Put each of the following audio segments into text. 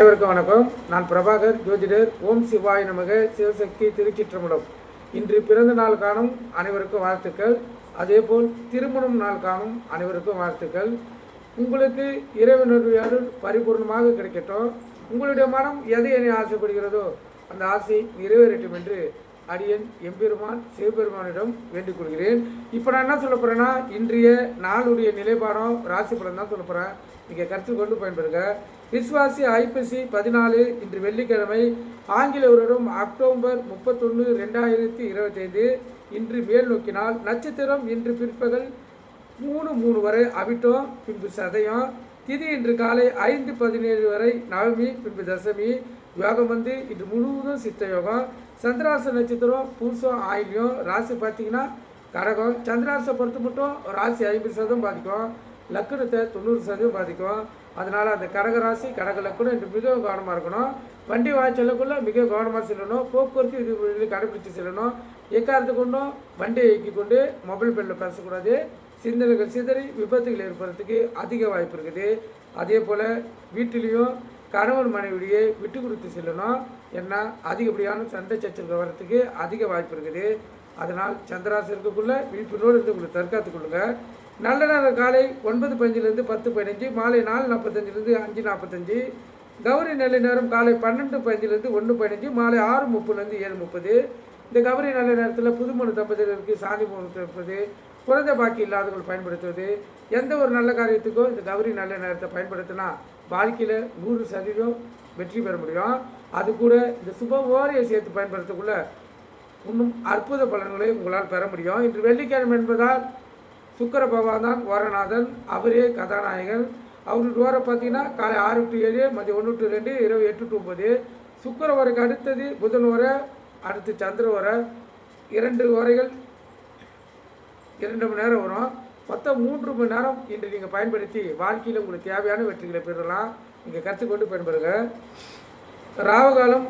அனைவருக்கும் வணக்கம். நான் பிரபாகர் ஜோதிடர் ஓம் சிவாய் நமக சிவசக்தி திருச்சிற்றம்பலம். இன்று பிறந்த நாள் காணும் அனைவருக்கும் வாழ்த்துக்கள். அதேபோல் திருமணம் நாள் காணும் அனைவருக்கும் வாழ்த்துக்கள். உங்களுக்கு இறைவனுடைய அருள் பரிபூர்ணமாக கிடைக்கட்டும். உங்களுடைய மனம் எதை என ஆசைப்படுகிறதோ அந்த ஆசை நிறைவேறட்டும் என்று அடியன் எம்பெருமான் சிவபெருமானிடம் வேண்டிக் கொள்கிறேன். இப்போ நான் என்ன சொல்ல போகிறேன்னா இன்றைய நாளுடைய நிலைப்பாடம் ராசி பலன் தான் சொல்ல போகிறேன் நீங்கள் கருத்து கொண்டு பயன்பெறுங்க. விஸ்வாசி ஐப்பசி பதினாலு இன்று வெள்ளிக்கிழமை ஆங்கில வருடம் அக்டோபர் முப்பத்தொன்று ரெண்டாயிரத்தி இருபத்தைந்து. இன்று மேல் நோக்கினால் நட்சத்திரம் இன்று பிற்பகல் மூணு மூணு வரை அவிட்டம் பின்பு சதயம். திதி இன்று காலை ஐந்து பதினேழு வரை நவமி பின்பு தசமி. யோகம் வந்து இது முழுவதும் சித்த யோகம். சந்திராச நட்சத்திரம் புருஷம் ஆயில்யம் ராசி பார்த்தீங்கன்னா கடகம். சந்திராசை பொறுத்து மட்டும் ராசி ஐம்பது சதவீதம் பாதிக்கும். லக்குனத்தை தொண்ணூறு சதவீதம் பாதிக்கும். அதனால் அந்த கடக ராசி கடக லக்குனம் இன்று மிக கவனமாக இருக்கணும். வண்டி வாய்ச்சலுக்குள்ள மிக கவனமாக செல்லணும். போக்குவரத்து விதிமுறைகளை கடைபிடித்து செல்லணும். எக்காரத்து கொண்டும் வண்டியை இயக்கி கொண்டு மொபைல் பெண்ணில் பேசக்கூடாது. சிந்தனைகள் சிதறி விபத்துகள் ஏற்படுறதுக்கு அதிக வாய்ப்பு இருக்குது. அதே போல் வீட்டிலையும் கணவன் மனைவியை விட்டு கொடுத்து செல்லணும். என்ன அதிகப்படியான சண்டை சச்சரவு வர்றதுக்கு அதிக வாய்ப்பு இருக்குது. அதனால் சந்திராசு இருக்கக்குள்ளே விழிப்புணர்வு இருந்து உங்களுக்கு தற்காத்து நல்ல நேரம் காலை ஒன்பது பதினஞ்சுலேருந்து பத்து பதினஞ்சு மாலை நாலு நாற்பத்தஞ்சிலேருந்து அஞ்சு நாற்பத்தஞ்சு கௌரி நல்ல நேரம் காலை பன்னெண்டு பதினஞ்சுலேருந்து ஒன்று பதினஞ்சு மாலை ஆறு முப்பதுலேருந்து ஏழு முப்பது. இந்த கௌரி நல்ல நேரத்தில் புதுமண தம்பதியருக்கு சாதி முகூர்த்தம் இருப்பது குழந்தை பாக்கி இல்லாதவர்கள் பயன்படுத்துவது. எந்த ஒரு நல்ல காரியத்துக்கும் இந்த கௌரி நல்ல நேரத்தை பயன்படுத்தினா வாழ்க்கையில் நூறு சதவீதம் வெற்றி பெற முடியும். அது கூட இந்த சுப ஓரையை சேர்த்து பயன்படுத்தக்குள்ள இன்னும் அற்புத பலன்களை உங்களால் பெற முடியும். இன்று வெள்ளிக்கிழமை என்பதால் சுக்கர பகவான் தான் ஓரநாதன். அவரே கதாநாயகன். அவருடைய ஓரம் பார்த்தீங்கன்னா காலை ஆறு டு ஏழு மதியம் ஒன்று டு ரெண்டு இரவு எட்டு டு ஒம்பது சுக்கர ஓரைக்கு அடுத்தது புதன் ஓரை அடுத்து சந்திர ஓரை இரண்டு ஓரைகள் இரண்டு மணி நேரம் வரும். மொத்தம் மூன்று மணி நேரம் இன்று நீங்கள் பயன்படுத்தி வாழ்க்கையில் உங்களுக்கு தேவையான வெற்றிகளை பெறலாம். நீங்கள் கற்றுக்கொண்டு பயன்பெறுங்க. ராவகாலம்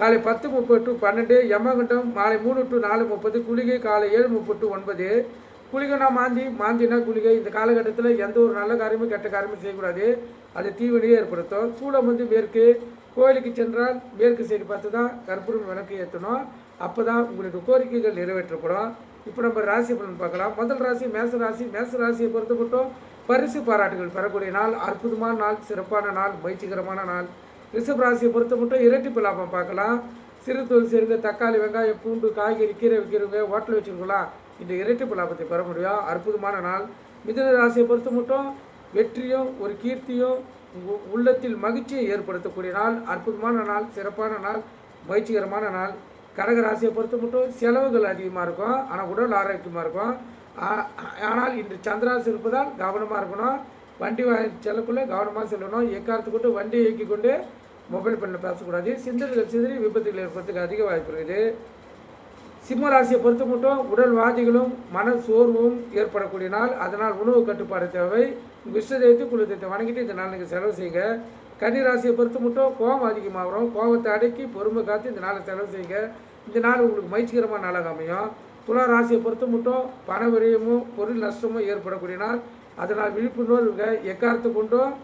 காலை பத்து முப்பது டு பன்னெண்டு யமகண்டம் மாலை மூணு டு நாலு முப்பது குளிகை காலை ஏழு முப்பது டு ஒன்பது. குளிகைனா மாந்தி மாந்தினா குளிகை. இந்த காலகட்டத்தில் எந்த ஒரு நல்ல காரியமும் கெட்ட காரியமும் செய்யக்கூடாது. அது தீவனையே ஏற்படுத்தும். சூளம் வந்து மேற்கு கோயிலுக்கு சென்றால் மேற்கு சைடு பார்த்து தான் கற்பூரம் விளக்கு ஏற்றணும் அப்போ தான் உங்களுடைய கோரிக்கைகள் நிறைவேற்றப்படும். இப்போ நம்ம ராசி பலன் பார்க்கலாம். முதல் ராசி மேச ராசி. மேச ராசியை பொறுத்த மட்டும் பரிசு பாராட்டுகள் பெறக்கூடிய நாள் அற்புதமான நாள் சிறப்பான நாள் மகிழ்ச்சிகரமான நாள். ரிஷப் ராசியை பொறுத்த மட்டும் இரட்டிப்பு லாபம் பார்க்கலாம். சிறு தொழில் செய்யுங்க தக்காளி வெங்காயம் பூண்டு காய்கறி கீரை விற்கிறவங்க ஹோட்டல் வச்சுருக்கலாம் இந்த இரட்டிப்பு லாபத்தை பெற முடியும். அற்புதமான நாள். மிதன ராசியை பொறுத்த மட்டும் வெற்றியும் ஒரு கீர்த்தியும் உள்ளத்தில் மகிழ்ச்சியை ஏற்படுத்தக்கூடிய நாள். அற்புதமான நாள் சிறப்பான நாள் மகிழ்ச்சிகரமான நாள். கடக ராசியை பொறுத்த மட்டும் செலவுகள் அதிகமாக இருக்கும் ஆனால் உடல் ஆரோக்கியமாக இருக்கும். ஆனால் இன்று சந்திராசி இருப்பதால் கவனமாக இருக்கணும். வண்டி வாங்கி செல்லக்குள்ளே கவனமாக செல்லணும். எக்காரத்து கொண்டு வண்டியை இயக்கி கொண்டு மொபைல் பண்ணில் பேசக்கூடாது. சிந்தனைகள் சிதறி விபத்துகள் ஏற்படுறதுக்கு அதிக வாய்ப்பு இருக்குது. சிம்ம ராசியை பொறுத்த மட்டும் உடல் வாதிகளும் மன சோர்வும் ஏற்படக்கூடிய நாள். அதனால் உணவு கட்டுப்பாடு தேவை. உங்கள் இஷ்ட தெய்வத்தை குல தெய்வத்தை வணங்கிட்டு இந்த நாள் நீங்கள் செலவு செய்யுங்க. கன்னி ராசியை பொறுத்து மட்டும் கோபம் அதிகமாக வரும் கோபத்தை அடக்கி பொறுமை காத்து இந்த நாளை செலவு செய்யுங்க. இந்த நாள் உங்களுக்கு மகிழ்ச்சிகரமான நாளாக அமையும். துலா ராசியை பொறுத்து மட்டும் பண விரயமும் பொருள் நஷ்டமும் ஏற்படக்கூடிய நாள். அதனால் விழிப்புணர்வு இருங்க. எக்காரத்தை கொண்டும்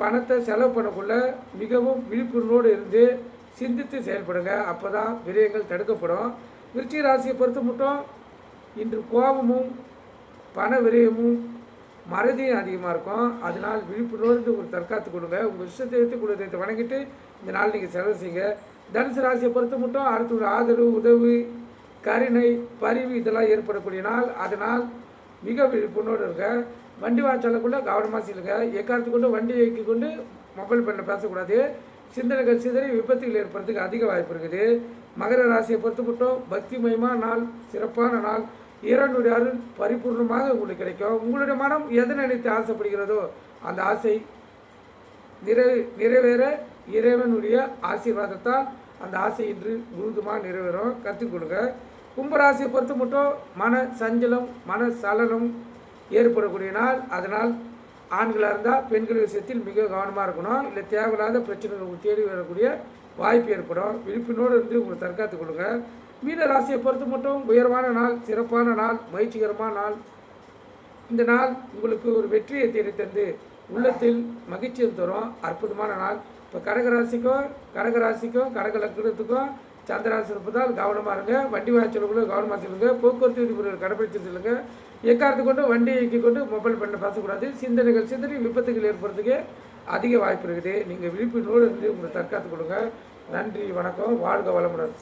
பணத்தை செலவு பண்ணக்குள்ள மிகவும் விழிப்புணர்வோடு இருந்து சிந்தித்து செயல்படுங்க. அப்போ தான் விரயங்கள் தடுக்கப்படும். விருச்சிக ராசியை பொறுத்து மட்டும் இன்று கோபமும் பண விரயமும் மறதியும் அதிகமாக இருக்கும். அதனால் விழிப்புணர்வு ஒரு தற்காத்து கொடுங்க. உங்கள் இஷ்டத்தை குலதெய்வத்தை வணங்கிட்டு இந்த நாள் நீங்கள் செலவு செய்யுங்க. தனுசு ராசியை பொறுத்த மட்டும் அடுத்த ஆதரவு உதவி கருணை பரிவு இதெல்லாம் ஏற்படக்கூடிய நாள். அதனால் மிக விழிப்புணர்வு இருக்க வண்டி வாய்ச்சலுக்குள்ள கவனமாக செல்லுங்க. எக்காரத்து கொண்டு வண்டியை இயக்கி கொண்டு மொபைல் பண்ணில் பேசக்கூடாது. சிந்தனைகள் சிதறி விபத்துகள் ஏற்படுறதுக்கு அதிக வாய்ப்பு இருக்குது. மகர ராசியை பொறுத்த மட்டும் பக்திமயமான நாள் சிறப்பான நாள். இறைவனுடைய அருள் பரிபூர்ணமாக உங்களுக்கு கிடைக்கும். உங்களுடைய மனம் எதை நினைத்து ஆசைப்படுகிறதோ அந்த ஆசை நிறை நிறைவேற இறைவனுடைய ஆசீர்வாதத்தால் அந்த ஆசை இன்று முழுதுமாக நிறைவேறும். கற்றுக் கொடுங்க. கும்பராசியை பொறுத்து மட்டும் மன சஞ்சலம் மன சலனம் ஏற்படக்கூடிய நாள். அதனால் ஆண்களாக இருந்தால் பெண்கள் விஷயத்தில் மிக கவனமாக இருக்கணும். இல்லை தேவையில்லாத பிரச்சனைகள் தேடி வரக்கூடிய வாய்ப்பு ஏற்படும். விழிப்பினோடு இருந்து உங்களை தற்காத்துக் கொடுங்க மீன ராசியை பொறுத்து மட்டும் உயர்வான நாள் சிறப்பான நாள் மகிழ்ச்சிகரமான நாள். இந்த நாள் உங்களுக்கு ஒரு வெற்றியை தேடி தந்து உள்ளத்தில் மகிழ்ச்சியை தரும். அற்புதமான நாள். இப்போ கடகராசிக்கும் கடகராசிக்கும் கடக லக்னத்துக்கும் சந்திராசி இருப்பதால் கவனமாக இருங்க. வண்டி வாய்ச்சலுக்குள்ள கவனமாக செல்லுங்கள் போக்குவரத்து விதிமுறைகள் கடைபிடித்து செல்லுங்கள் எக்காரத்து கொண்டு வண்டி இயக்கி கொண்டு மொபைல் பண்ண பேசக்கூடாது சிந்தனைகள் சிந்தனை விபத்துகள் ஏற்படுறதுக்கு அதிக வாய்ப்பு இருக்குது. நீங்கள் விழிப்புணர்வோடு இருந்து உங்களை தற்காத்து கொடுங்க நன்றி வணக்கம். வாழ்க வளமுடன்.